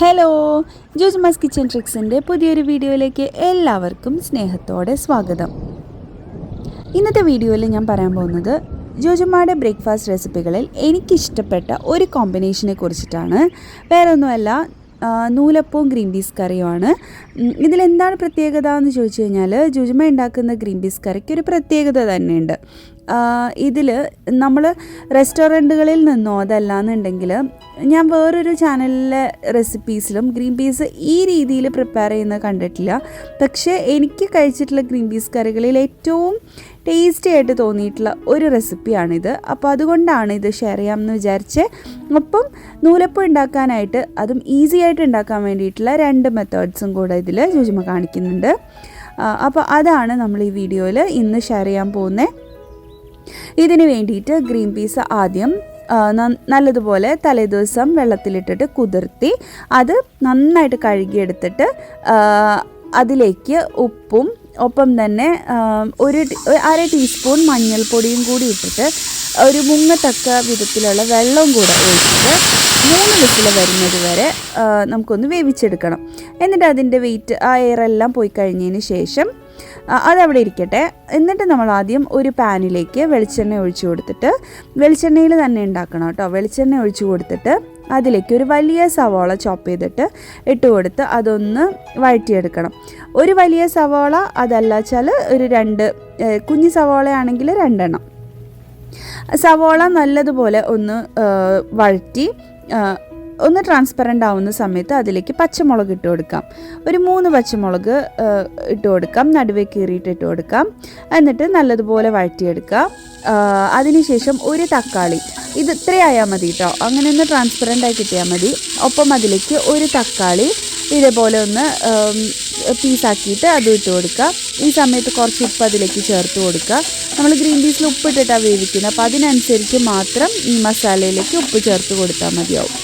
Hello ജോസ്മാസ് kitchen ട്രിക്സിന്റെ പുതിയൊരു വീഡിയോയിലേക്ക് എല്ലാവർക്കും സ്നേഹത്തോടെ സ്വാഗതം. ഇന്നത്തെ വീഡിയോയിൽ ഞാൻ പറയാൻ പോകുന്നത് ജോജുമ്മയുടെ ബ്രേക്ക്ഫാസ്റ്റ് റെസിപ്പികളിൽ എനിക്കിഷ്ടപ്പെട്ട ഒരു കോമ്പിനേഷനെ കുറിച്ചിട്ടാണ്. വേറെ ഒന്നുമല്ല ആ, നൂലപ്പവും ഗ്രീൻ പീസ് കറിയുമാണ്. ഇതിലെന്താണ് പ്രത്യേകത എന്ന് ചോദിച്ചു കഴിഞ്ഞാൽ ജുജുമ ഉണ്ടാക്കുന്ന ഗ്രീൻ പീസ് കറിക്ക് ഒരു പ്രത്യേകത തന്നെയുണ്ട്. ഇതിൽ നമ്മൾ റെസ്റ്റോറന്റുകളിൽ നിന്നോ അതല്ലാന്നുണ്ടെങ്കിൽ ഞാൻ വേറൊരു ചാനലിലെ റെസിപ്പീസിലും ഗ്രീൻ പീസ് ഈ രീതിയിൽ പ്രിപ്പയർ ചെയ്യുന്നത് കണ്ടിട്ടില്ല. പക്ഷേ എനിക്ക് കഴിച്ചിട്ടുള്ള ഗ്രീൻ പീസ് കറികളിൽ ഏറ്റവും ടേസ്റ്റി ആയിട്ട് തോന്നിയിട്ടുള്ള ഒരു റെസിപ്പിയാണിത് അപ്പോൾ അതുകൊണ്ടാണ് ഇത് ഷെയർ ചെയ്യാമെന്ന് വിചാരിച്ച് ഒപ്പം നൂലപ്പം ഉണ്ടാക്കാനായിട്ട് അതും ഈസി ആയിട്ട് ഉണ്ടാക്കാൻ വേണ്ടിയിട്ടുള്ള രണ്ട് മെത്തേഡ്സും കൂടെ ഇതിൽ ജുജുമ കാണിക്കുന്നുണ്ട്. അപ്പോൾ അതാണ് നമ്മൾ ഈ വീഡിയോയിൽ ഇന്ന് ഷെയർ ചെയ്യാൻ പോകുന്നത് ഇതിന് വേണ്ടിയിട്ട് ഗ്രീൻ പീസ് ആദ്യം നല്ലതുപോലെ തലേദിവസം വെള്ളത്തിലിട്ടിട്ട് കുതിർത്തി അത് നന്നായിട്ട് കഴുകിയെടുത്തിട്ട് അതിലേക്ക് ഉപ്പും ഒപ്പം തന്നെ ഒരു അര ടീസ്പൂൺ മഞ്ഞൾപ്പൊടിയും കൂടി ഇട്ടിട്ട് ഒരു മുങ്ങത്തക്ക വിധത്തിലുള്ള വെള്ളവും കൂടെ ഒഴിച്ചിട്ട് മൂന്ന് വിസിൽ വരുന്നത് വരെ നമുക്കൊന്ന് വേവിച്ചെടുക്കണം. എന്നിട്ട് അതിന്റെ വെയിറ്റ് ആ എയറെല്ലാം പോയി കഴിഞ്ഞതിന് ശേഷം അതവിടെ ഇരിക്കട്ടെ. എന്നിട്ട് നമ്മൾ ആദ്യം ഒരു പാനിലേക്ക് വെളിച്ചെണ്ണ ഒഴിച്ചു കൊടുത്തിട്ട് വെളിച്ചെണ്ണയിൽ തന്നെ ഉണ്ടാക്കണം കേട്ടോ. വെളിച്ചെണ്ണ ഒഴിച്ചു കൊടുത്തിട്ട് അതിലേക്ക് ഒരു വലിയ സവോള ചോപ്പ് ചെയ്തിട്ട് ഇട്ട് കൊടുത്ത് അതൊന്ന് വഴറ്റിയെടുക്കണം. ഒരു വലിയ സവോള അതല്ല വെച്ചാൽ ഒരു രണ്ട് കുഞ്ഞ് സവോളയാണെങ്കിൽ രണ്ടെണ്ണം. സവോള നല്ലതുപോലെ ഒന്ന് വഴറ്റി ഒന്ന് ട്രാൻസ്പെറന്റ് ആവുന്ന സമയത്ത് അതിലേക്ക് പച്ചമുളക് ഇട്ട് കൊടുക്കാം. ഒരു മൂന്ന് പച്ചമുളക് ഇട്ട് കൊടുക്കാം. നടുവേ കീറിയിട്ട് ഇട്ട് കൊടുക്കാം. എന്നിട്ട് നല്ലതുപോലെ വഴറ്റിയെടുക്കാം. അതിനുശേഷം ഒരു തക്കാളി. ഇത് ഇത്രയായാൽ മതി കേട്ടോ അങ്ങനെ ഒന്ന് ട്രാൻസ്പെറന്റ് ആയി കിട്ടിയാൽ മതി. ഒപ്പം അതിലേക്ക് ഒരു തക്കാളി ഇതേപോലെ ഒന്ന് പീസാക്കിയിട്ട് അത് ഇട്ട് കൊടുക്കുക. ഈ സമയത്ത് കുറച്ച് ഉപ്പ് അതിലേക്ക് ചേർത്ത് കൊടുക്കുക. നമ്മൾ ഗ്രീൻ പീസിൽ ഉപ്പ് ഇട്ടിട്ടാണ് വേവിക്കുന്നത്. അപ്പോൾ അതിനനുസരിച്ച് മാത്രം ഈ മസാലയിലേക്ക് ഉപ്പ് ചേർത്ത് കൊടുത്താൽ മതിയാവും.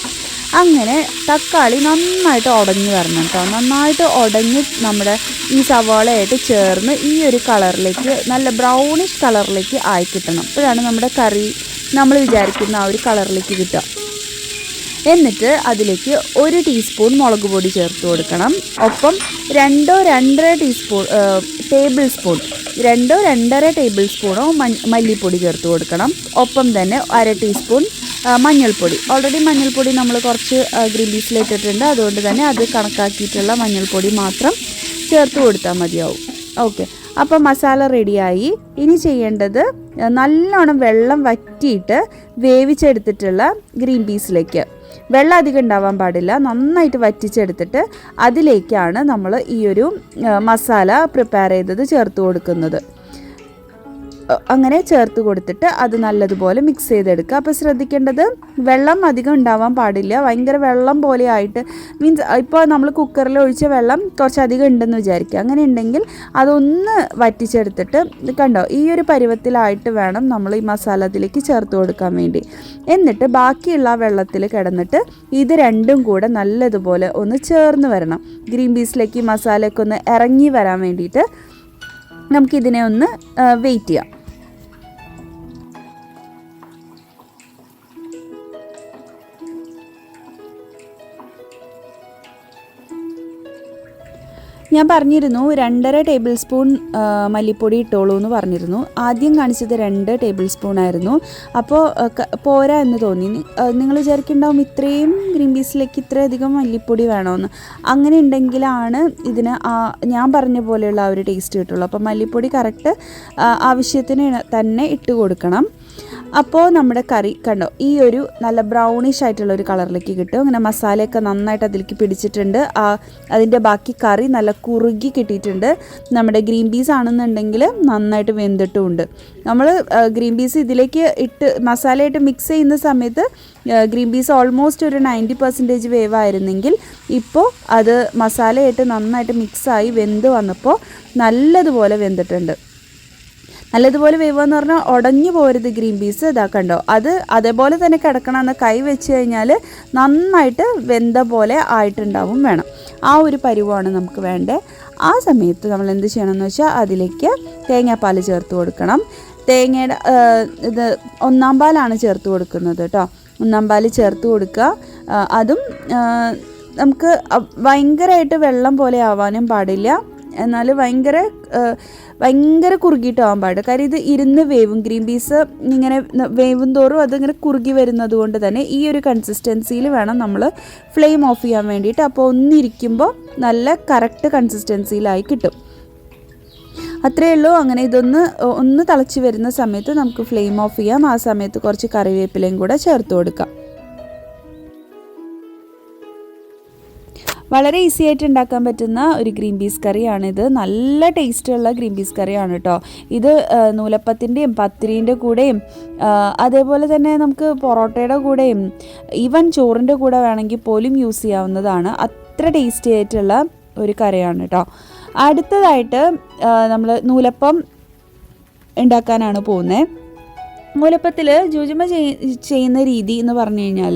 അങ്ങനെ തക്കാളി നന്നായിട്ട് ഉടഞ്ഞു വരണം കേട്ടോ നന്നായിട്ട് ഉടഞ്ഞ് നമ്മുടെ ഈ സവാളയായിട്ട് ചേർന്ന് ഈ ഒരു കളറിലേക്ക് നല്ല ബ്രൗണിഷ് കളറിലേക്ക് ആയി കിട്ടണം. അപ്പോഴാണ് നമ്മുടെ കറി നമ്മൾ വിചാരിക്കുന്ന ആ ഒരു കളറിലേക്ക് കിട്ടുക. എന്നിട്ട് അതിലേക്ക് ഒരു ടീസ്പൂൺ മുളക് പൊടി ചേർത്ത് കൊടുക്കണം. ഒപ്പം രണ്ടോ രണ്ടര ടീസ്പൂൺ ടേബിൾ സ്പൂൺ രണ്ടോ രണ്ടര ടേബിൾ സ്പൂണോ മല്ലിപ്പൊടി ചേർത്ത് കൊടുക്കണം. ഒപ്പം തന്നെ അര ടീസ്പൂൺ മഞ്ഞൾപ്പൊടി. ഓൾറെഡി മഞ്ഞൾപ്പൊടി നമ്മൾ കുറച്ച് ഗ്രീൻ പീസിൽ ഇട്ടിട്ടുണ്ട്. അതുകൊണ്ട് തന്നെ അത് കണക്കാക്കിയിട്ടുള്ള മഞ്ഞൾപ്പൊടി മാത്രം ചേർത്ത് കൊടുത്താൽ മതിയാവും. ഓക്കെ അപ്പോൾ മസാല റെഡിയായി. ഇനി ചെയ്യേണ്ടത് നല്ലോണം വെള്ളം വറ്റിയിട്ട് വേവിച്ചെടുത്തിട്ടുള്ള ഗ്രീൻ പീസിലേക്ക്. വെള്ളം അധികം ഉണ്ടാവാൻ പാടില്ല. നന്നായിട്ട് വറ്റിച്ചെടുത്തിട്ട് അതിലേക്കാണ് നമ്മൾ ഈ ഒരു മസാല പ്രിപ്പയർ ചെയ്തത് ചേർത്ത് കൊടുക്കുന്നത്. അങ്ങനെ ചേർത്ത് കൊടുത്തിട്ട് അത് നല്ലതുപോലെ മിക്സ് ചെയ്തെടുക്കുക. അപ്പോൾ ശ്രദ്ധിക്കേണ്ടത് വെള്ളം അധികം ഉണ്ടാവാൻ പാടില്ല. ഭയങ്കര വെള്ളം പോലെ ആയിട്ട് മീൻസ് ഇപ്പോൾ നമ്മൾ കുക്കറിൽ ഒഴിച്ച വെള്ളം കുറച്ചധികം ഉണ്ടെന്ന് വിചാരിക്കുക. അങ്ങനെ ഉണ്ടെങ്കിൽ അതൊന്ന് വറ്റിച്ചെടുത്തിട്ട് കണ്ടോ ഈ ഒരു പരുവത്തിലായിട്ട് വേണം നമ്മൾ ഈ മസാല അതിലേക്ക് ചേർത്ത് കൊടുക്കാൻ വേണ്ടി. എന്നിട്ട് ബാക്കിയുള്ള വെള്ളത്തിൽ കിടന്നിട്ട് ഇത് രണ്ടും കൂടെ നല്ലതുപോലെ ഒന്ന് ചേർന്ന് വരണം. ഗ്രീൻ പീസിലേക്ക് മസാലയൊക്കെ ഒന്ന് ഇറങ്ങി വരാൻ വേണ്ടിയിട്ട് നമുക്കിതിനെ ഒന്ന് വെയിറ്റ് ചെയ്യാം. ഞാൻ പറഞ്ഞിരുന്നു രണ്ടര ടേബിൾ സ്പൂൺ മല്ലിപ്പൊടി ഇട്ടോളൂ എന്ന് പറഞ്ഞിരുന്നു. ആദ്യം കാണിച്ചത് രണ്ട് ടേബിൾ സ്പൂൺ ആയിരുന്നു. അപ്പോൾ പോരാ എന്ന് തോന്നി. നിങ്ങൾ വിചാരിക്കുന്നുണ്ടാവും ഇത്രയും ഗ്രീൻ പീസിലേക്ക് ഇത്രയധികം മല്ലിപ്പൊടി വേണമെന്ന് അങ്ങനെ ഉണ്ടെങ്കിലാണ് ഇതിന് ഞാൻ പറഞ്ഞ പോലെയുള്ള ആ ഒരു ടേസ്റ്റ് കിട്ടുള്ളൂ. അപ്പോൾ മല്ലിപ്പൊടി കറക്റ്റ് ആവശ്യത്തിന് തന്നെ ഇട്ട് കൊടുക്കണം. അപ്പോൾ നമ്മുടെ കറി കണ്ടോ ഈ ഒരു നല്ല ബ്രൗണിഷ് ആയിട്ടുള്ള ഒരു കളറിലേക്ക് കിട്ടും. അങ്ങനെ മസാലയൊക്കെ നന്നായിട്ട് അതിലേക്ക് പിടിച്ചിട്ടുണ്ട്. ആ അതിന്റെ ബാക്കി കറി നല്ല കുറുകി കിട്ടിയിട്ടുണ്ട്. നമ്മുടെ ഗ്രീൻ പീസ് ആണെന്നുണ്ടെങ്കിൽ നന്നായിട്ട് വെന്തിട്ടുമുണ്ട്. നമ്മൾ ഗ്രീൻ പീസ് ഇതിലേക്ക് ഇട്ട് മസാലയായിട്ട് മിക്സ് ചെയ്യുന്ന സമയത്ത് ഗ്രീൻ പീസ് ഓൾമോസ്റ്റ് ഒരു നയന്റി പെർസെന്റേജ് വേവായിരുന്നെങ്കിൽ ഇപ്പോൾ അത് മസാലയായിട്ട് നന്നായിട്ട് മിക്സായി വെന്ത് വന്നപ്പോൾ നല്ലതുപോലെ വെന്തിട്ടുണ്ട്. നല്ലതുപോലെ വേവെന്ന് പറഞ്ഞാൽ ഉടഞ്ഞു പോരുത് ഗ്രീൻ പീസ്. ഇതാ കണ്ടോ? അത് അതേപോലെ തന്നെ കിടക്കണം എന്ന് കൈ വെച്ച് കഴിഞ്ഞാൽ നന്നായിട്ട് വെന്ത പോലെ ആയിട്ടുണ്ടാവും വേണം. ആ ഒരു പരുവമാണ് നമുക്ക് വേണ്ടത് ആ സമയത്ത് നമ്മൾ എന്ത് ചെയ്യണം എന്ന് വെച്ചാൽ അതിലേക്ക് തേങ്ങാപ്പാൽ ചേർത്ത് കൊടുക്കണം. തേങ്ങയുടെ ഇത് ഒന്നാം പാലാണ് ചേർത്ത് കൊടുക്കുന്നത് കേട്ടോ. ഒന്നാം പാൽ ചേർത്ത് കൊടുക്കുക. അതും നമുക്ക് ഭയങ്കരമായിട്ട് വെള്ളം പോലെ ആവാനും പാടില്ല. എന്നാൽ ഭയങ്കര ഭയങ്കര കുറുകിയിട്ടാവാൻ പാടില്ല. കാര്യം ഇത് ഇരുന്ന് വേവും. ഗ്രീൻ പീസ് ഇങ്ങനെ വേവും തോറും അതിങ്ങനെ കുറുകി വരുന്നത് കൊണ്ട് തന്നെ ഈ ഒരു കൺസിസ്റ്റൻസിയിൽ വേണം നമ്മൾ ഫ്ലെയിം ഓഫ് ചെയ്യാൻ വേണ്ടിയിട്ട്. അപ്പോൾ ഒന്നിരിക്കുമ്പോൾ നല്ല കറക്റ്റ് കൺസിസ്റ്റൻസിയിലായി കിട്ടും. അത്രയേ ഉള്ളൂ. അങ്ങനെ ഇതൊന്ന് ഒന്ന് തിളച്ച് വരുന്ന സമയത്ത് നമുക്ക് ഫ്ലെയിം ഓഫ് ചെയ്യാം. ആ സമയത്ത് കുറച്ച് കറിവേപ്പിലയും കൂടെ ചേർത്ത് കൊടുക്കാം. വളരെ ഈസി ആയിട്ട് ഉണ്ടാക്കാൻ പറ്റുന്ന ഒരു ഗ്രീൻ പീസ് കറിയാണിത് നല്ല ടേസ്റ്റുള്ള ഗ്രീൻ പീസ് കറിയാണ് കേട്ടോ ഇത് നൂലപ്പത്തിന്റെയും പത്തിരീന്റെ കൂടെയും അതേപോലെ തന്നെ നമുക്ക് പൊറോട്ടയുടെ കൂടെയും ഈവൻ ചോറിന്റെ കൂടെ വേണമെങ്കിൽ പോലും യൂസ് ചെയ്യാവുന്നതാണ്. അത്ര ടേസ്റ്റി ആയിട്ടുള്ള ഒരു കറിയാണ് കേട്ടോ അടുത്തതായിട്ട് നമ്മൾ നൂലപ്പം ഉണ്ടാക്കാനാണ് പോകുന്നത് നൂലപ്പത്തിൽ ജൂജുമ ചെയ്- ചെയ്യുന്ന രീതി എന്ന് പറഞ്ഞു കഴിഞ്ഞാൽ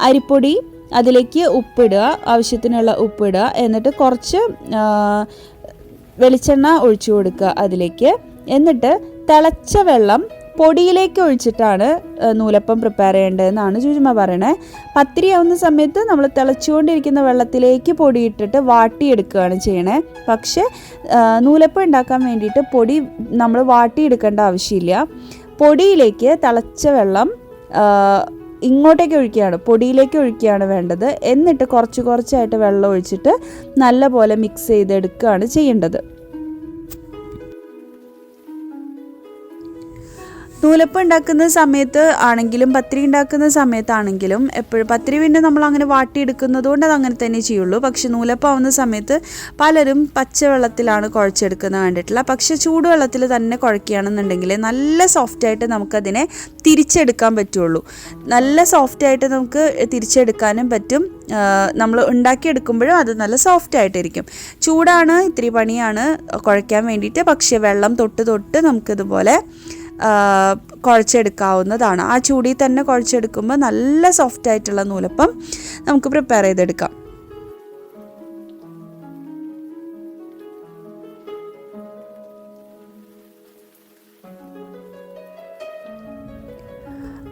അരിപ്പൊടി അതിലേക്ക് ഉപ്പിടുക ആവശ്യത്തിനുള്ള ഉപ്പിടുക എന്നിട്ട് കുറച്ച് വെളിച്ചെണ്ണ ഒഴിച്ചു കൊടുക്കുക അതിലേക്ക്. എന്നിട്ട് തിളച്ച വെള്ളം പൊടിയിലേക്ക് ഒഴിച്ചിട്ടാണ് നൂലപ്പം പ്രിപ്പയർ ചെയ്യേണ്ടതെന്നാണ് ചുചുമ പറയണേ. പത്തിരി ആവുന്ന സമയത്ത് നമ്മൾ തിളച്ചുകൊണ്ടിരിക്കുന്ന വെള്ളത്തിലേക്ക് പൊടിയിട്ടിട്ട് വാട്ടിയെടുക്കുകയാണ് ചെയ്യണേ. പക്ഷേ നൂലപ്പം ഉണ്ടാക്കാൻ വേണ്ടിയിട്ട് പൊടി നമ്മൾ വാട്ടിയെടുക്കേണ്ട ആവശ്യമില്ല. പൊടിയിലേക്ക് തിളച്ച വെള്ളം ഇങ്ങോട്ടേക്ക് ഒഴിക്കുകയാണ് പൊടിയിലേക്ക് ഒഴിക്കുകയാണ് വേണ്ടത്. എന്നിട്ട് കുറച്ച് കുറച്ചായിട്ട് വെള്ളം ഒഴിച്ചിട്ട് നല്ലപോലെ മിക്സ് ചെയ്തെടുക്കുകയാണ് ചെയ്യേണ്ടത്. നൂലപ്പം ഉണ്ടാക്കുന്ന സമയത്ത് ആണെങ്കിലും പത്രി ഉണ്ടാക്കുന്ന സമയത്താണെങ്കിലും എപ്പോഴും പത്രി പിന്നെ നമ്മൾ അങ്ങനെ വാട്ടിയെടുക്കുന്നത് കൊണ്ട് അത് അങ്ങനെ തന്നെ ചെയ്യുള്ളൂ. പക്ഷെ നൂലപ്പം ആവുന്ന സമയത്ത് പലരും പച്ചവെള്ളത്തിലാണ് കുഴച്ചെടുക്കുന്നത് കണ്ടിട്ടുള്ള പക്ഷെ ചൂടുവെള്ളത്തിൽ തന്നെ കുഴക്കുകയാണെന്നുണ്ടെങ്കിൽ നല്ല സോഫ്റ്റായിട്ട് നമുക്കതിനെ തിരിച്ചെടുക്കാൻ പറ്റുള്ളൂ. നല്ല സോഫ്റ്റായിട്ട് നമുക്ക് തിരിച്ചെടുക്കാനും പറ്റും. നമ്മൾ ഉണ്ടാക്കിയെടുക്കുമ്പോഴും അത് നല്ല സോഫ്റ്റ് ആയിട്ടിരിക്കും ചൂടാണ് ഇത്തിരി പണിയാണ് കുഴയ്ക്കാൻ വേണ്ടിയിട്ട്. പക്ഷേ വെള്ളം തൊട്ട് തൊട്ട് നമുക്കിതുപോലെ കുഴച്ചെടുക്കാവുന്നതാണ്. ആ ചൂടിൽ തന്നെ കുഴച്ചെടുക്കുമ്പോൾ നല്ല സോഫ്റ്റ് ആയിട്ടുള്ള നൂലപ്പം നമുക്ക് പ്രിപ്പയർ ചെയ്തെടുക്കാം.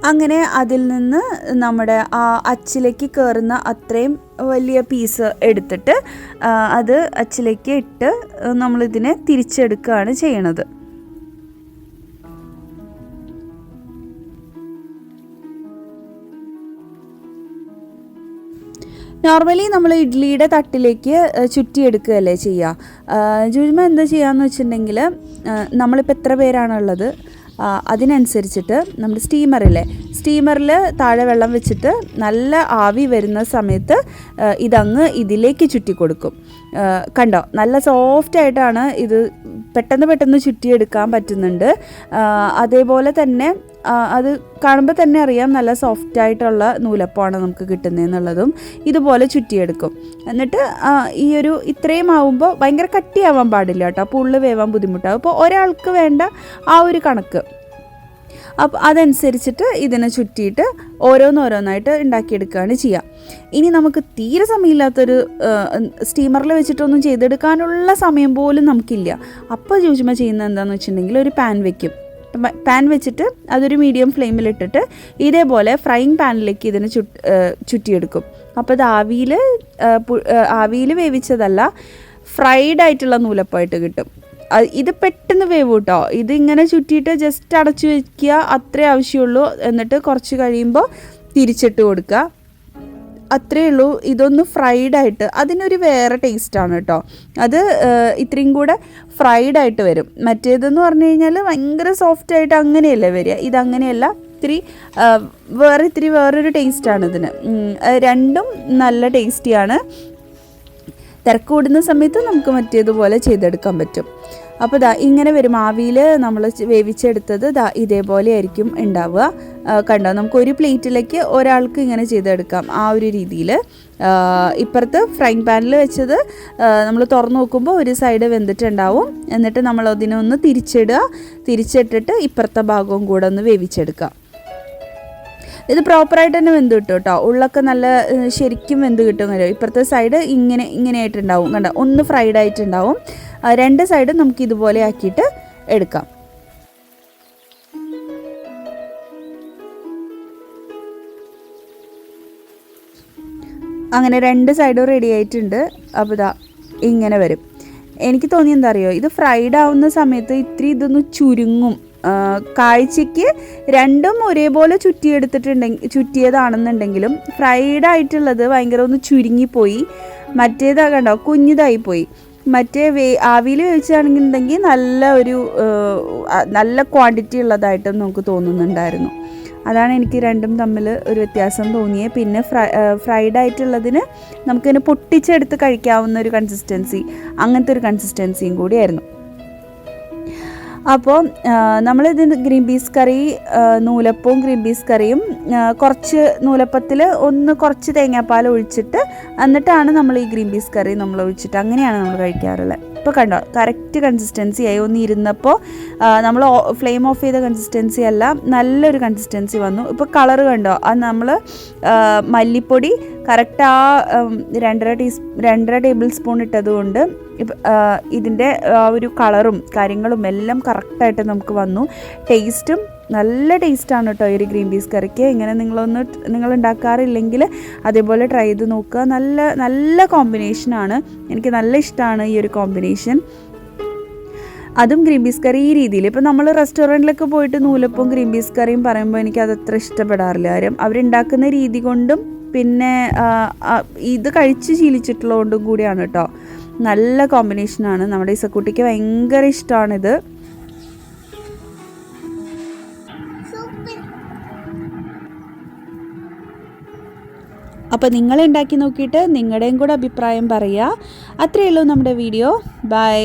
അങ്ങനെ അതിൽ നിന്ന് നമ്മുടെ ആ അച്ചിലേക്ക് കയറുന്ന അത്രയും വലിയ പീസ് എടുത്തിട്ട് അത് അച്ചിലേക്ക് ഇട്ട് നമ്മളിതിനെ തിരിച്ചെടുക്കുകയാണ് ചെയ്യണത്. നോർമലി നമ്മൾ ഇഡ്ഡലിയുടെ തട്ടിലേക്ക് ചുറ്റിയെടുക്കുകയല്ലേ ചെയ്യുക ജുജ്മ എന്താ ചെയ്യാന്ന് വെച്ചിട്ടുണ്ടെങ്കിൽ നമ്മളിപ്പോൾ എത്ര പേരാണുള്ളത് അതിനനുസരിച്ചിട്ട് നമ്മുടെ സ്റ്റീമറില്ലേ സ്റ്റീമറിൽ താഴെ വെള്ളം വെച്ചിട്ട് നല്ല ആവി വരുന്ന സമയത്ത് ഇതങ്ങ് ഇതിലേക്ക് ചുറ്റി കൊടുക്കും കണ്ടോ? നല്ല സോഫ്റ്റ് ആയിട്ടാണ് ഇത് പെട്ടെന്ന് പെട്ടെന്ന് ചുറ്റിയെടുക്കാൻ പറ്റുന്നുണ്ട്. അതേപോലെ തന്നെ അത് കാണുമ്പോൾ തന്നെ അറിയാം നല്ല സോഫ്റ്റ് ആയിട്ടുള്ള നൂലപ്പമാണ് നമുക്ക് കിട്ടുന്നതെന്നുള്ളതും ഇതുപോലെ ചുറ്റിയെടുക്കും. എന്നിട്ട് ഈ ഒരു ഇത്രയും ആവുമ്പോൾ ഭയങ്കര കട്ടിയാവാൻ പാടില്ല കേട്ടോ. അപ്പോൾ ഉള്ളു വേവാൻ ബുദ്ധിമുട്ടാവും. അപ്പോൾ ഒരാൾക്ക് വേണ്ട ആ ഒരു കണക്ക്. അപ്പോൾ അതനുസരിച്ചിട്ട് ഇതിനെ ചുറ്റിയിട്ട് ഓരോന്നോരോന്നായിട്ട് ഉണ്ടാക്കിയെടുക്കുകയാണ് ചെയ്യുക ഇനി നമുക്ക് തീരെ സമയമില്ലാത്തൊരു സ്റ്റീമറിൽ വെച്ചിട്ടൊന്നും ചെയ്തെടുക്കാനുള്ള സമയം പോലും നമുക്കില്ല. അപ്പോൾ ചോദിച്ചുമ്പോൾ ചെയ്യുന്നത് എന്താണെന്ന് വെച്ചിട്ടുണ്ടെങ്കിൽ ഒരു പാൻ വെക്കും. പാൻ വെച്ചിട്ട് അതൊരു മീഡിയം ഫ്ലെയിമിലിട്ടിട്ട് ഇതേപോലെ ഫ്രൈങ് പാനിലേക്ക് ഇതിനെ ചുറ്റ് ചുറ്റിയെടുക്കും. അപ്പോൾ ഇത് ആവിയിൽ ആവിയിൽ വേവിച്ചതല്ല ഫ്രൈഡ് ആയിട്ടുള്ള നൂലപ്പമായിട്ട് കിട്ടും. ഇത് പെട്ടെന്ന് വേവ് കേട്ടോ ഇത് ഇങ്ങനെ ചുറ്റിയിട്ട് ജസ്റ്റ് അടച്ചു വയ്ക്കുക അത്രേ ആവശ്യമുള്ളൂ. എന്നിട്ട് കുറച്ച് കഴിയുമ്പോൾ തിരിച്ചിട്ട് കൊടുക്കുക. അത്രേ ഉള്ളൂ. ഇതൊന്ന് ഫ്രൈഡ് ആയിട്ട് അതിനൊരു വേറെ ടേസ്റ്റാണ് കേട്ടോ അത് ഇത്രയും കൂടെ ഫ്രൈഡ് ആയിട്ട് വരും. മറ്റേതെന്ന് പറഞ്ഞു കഴിഞ്ഞാൽ ഭയങ്കര സോഫ്റ്റ് ആയിട്ട് അങ്ങനെയല്ലേ വരിക. ഇതങ്ങനെയല്ല. ഇത്തിരി വേറെ ഇത്തിരി വേറൊരു ടേസ്റ്റാണ് ഇതിന്. രണ്ടും നല്ല ടേസ്റ്റിയാണ് തിരക്ക് കൂടുന്ന സമയത്ത് നമുക്ക് മറ്റേതുപോലെ ചെയ്തെടുക്കാൻ പറ്റും. അപ്പോൾ ദാ ഇങ്ങനെ വരും. ആവിയിൽ നമ്മൾ വേവിച്ചെടുത്തത് ദാ ഇതേപോലെ ആയിരിക്കും ഉണ്ടാവുക കണ്ടോ? നമുക്ക് ഒരു പ്ലേറ്റിലേക്ക് ഒരാൾക്ക് ഇങ്ങനെ ചെയ്തെടുക്കാം. ആ ഒരു രീതിയിൽ ഇപ്പുറത്ത് ഫ്രൈങ് പാനിൽ വെച്ചത് നമ്മൾ തുറന്നു നോക്കുമ്പോൾ ഒരു സൈഡ് വെന്തിട്ടുണ്ടാവും. എന്നിട്ട് നമ്മൾ അതിനൊന്ന് തിരിച്ചിടുക. തിരിച്ചിട്ടിട്ട് ഇപ്പുറത്തെ ഭാഗവും കൂടെ ഒന്ന് വേവിച്ചെടുക്കുക ഇത് പ്രോപ്പറായിട്ട് തന്നെ വെന്ത് കിട്ടും കേട്ടോ. ഉള്ളൊക്കെ നല്ല ശരിക്കും വെന്ത് കിട്ടും. ഇപ്പുറത്തെ സൈഡ് ഇങ്ങനെ ഇങ്ങനെ ആയിട്ടുണ്ടാവും കണ്ട? ഒന്ന് ഫ്രൈഡ് ആയിട്ടുണ്ടാവും. രണ്ട് സൈഡും നമുക്ക് ഇതുപോലെ ആക്കിയിട്ട് എടുക്കാം. അങ്ങനെ രണ്ട് സൈഡും റെഡി ആയിട്ടുണ്ട്. അപ്പോൾ ഇതാ ഇങ്ങനെ വരും. എനിക്ക് തോന്നി എന്താ അറിയോ? ഇത് ഫ്രൈഡ് ആവുന്ന സമയത്ത് ഇത്തിരി ഇതൊന്ന് ചുരുങ്ങും. കാഴ്ചയ്ക്ക് രണ്ടും ഒരേപോലെ ചുറ്റിയെടുത്തിട്ടുണ്ടെങ്കിൽ ചുറ്റിയതാണെന്നുണ്ടെങ്കിലും ഫ്രൈഡ് ആയിട്ടുള്ളത് ഭയങ്കര ഒന്ന് ചുരുങ്ങിപ്പോയി. മറ്റേതാ കണ്ടോ? കുഞ്ഞിതായി പോയി മറ്റേ വേ ആവിയിൽ വേവിച്ചാണെന്നുണ്ടെങ്കിൽ നല്ല ഒരു നല്ല ക്വാണ്ടിറ്റി ഉള്ളതായിട്ടും നമുക്ക് തോന്നുന്നുണ്ടായിരുന്നു. അതാണ് എനിക്ക് രണ്ടും തമ്മിൽ ഒരു വ്യത്യാസം തോന്നിയത്. പിന്നെ ഫ്രൈ ഫ്രൈഡ് ആയിട്ടുള്ളതിന് നമുക്കിതിനെ പൊട്ടിച്ചെടുത്ത് കഴിക്കാവുന്ന ഒരു കൺസിസ്റ്റൻസി അങ്ങനത്തെ ഒരു കൺസിസ്റ്റൻസിയും കൂടിയായിരുന്നു. അപ്പോൾ നമ്മളിത് ഗ്രീൻ പീസ് കറി നൂലപ്പവും ഗ്രീൻ പീസ് കറിയും കുറച്ച് നൂലപ്പത്തിൽ ഒന്ന് കുറച്ച് തേങ്ങാപ്പാൽ ഒഴിച്ചിട്ട് എന്നിട്ടാണ് നമ്മൾ ഈ ഗ്രീൻ പീസ് കറി നമ്മൾ ഒഴിച്ചിട്ട് അങ്ങനെയാണ് നമ്മൾ കഴിക്കാറുള്ളത്. ഇപ്പോൾ കണ്ടോ കറക്റ്റ് കൺസിസ്റ്റൻസി ആയി ഒന്ന് ഇരുന്നപ്പോൾ നമ്മൾ ഫ്ലെയിം ഓഫ് ചെയ്ത കൺസിസ്റ്റൻസി അല്ല നല്ലൊരു കൺസിസ്റ്റൻസി വന്നു. ഇപ്പോൾ കളർ കണ്ടോ അത് നമ്മൾ മല്ലിപ്പൊടി കറക്റ്റ് ആ രണ്ടര ടീസ് രണ്ടര ടേബിൾ സ്പൂൺ ഇട്ടതുകൊണ്ട് ഇതിന്റെ ഒരു കളറും കാര്യങ്ങളും എല്ലാം കറക്റ്റായിട്ട് നമുക്ക് വന്നു. ടേസ്റ്റും നല്ല ടേസ്റ്റാണ് കേട്ടോ ഈ ഒരു ഗ്രീൻ പീസ് കറിക്ക്. ഇങ്ങനെ നിങ്ങളൊന്ന് നിങ്ങൾ ഉണ്ടാക്കാറില്ലെങ്കിൽ അതേപോലെ ട്രൈ ചെയ്ത് നോക്കുക. നല്ല നല്ല കോമ്പിനേഷനാണ് എനിക്ക് നല്ല ഇഷ്ടമാണ് ഈ ഒരു കോമ്പിനേഷൻ അതും ഗ്രീൻ പീസ് കറി ഈ രീതിയിൽ. ഇപ്പം നമ്മൾ റെസ്റ്റോറന്റിലൊക്കെ പോയിട്ട് നൂലപ്പവും ഗ്രീൻ പീസ് കറിയും പറയുമ്പോൾ എനിക്ക് അതത്ര ഇഷ്ടപ്പെടാറില്ല. കാര്യം അവരുണ്ടാക്കുന്ന രീതി കൊണ്ടും പിന്നെ ഇത് കഴിച്ച് ശീലിച്ചിട്ടുള്ളതുകൊണ്ടും കൂടിയാണ് കേട്ടോ നല്ല കോമ്പിനേഷനാണ് നമ്മുടെ ഇസക്കുട്ടിക്ക് ഭയങ്കര ഇഷ്ടമാണിത് അപ്പോൾ നിങ്ങളെ ഉണ്ടാക്കി നോക്കിയിട്ട് നിങ്ങളുടെയും കൂടെ അഭിപ്രായം പറയുക. അത്രയേ ഉള്ളൂ നമ്മുടെ വീഡിയോ. ബൈ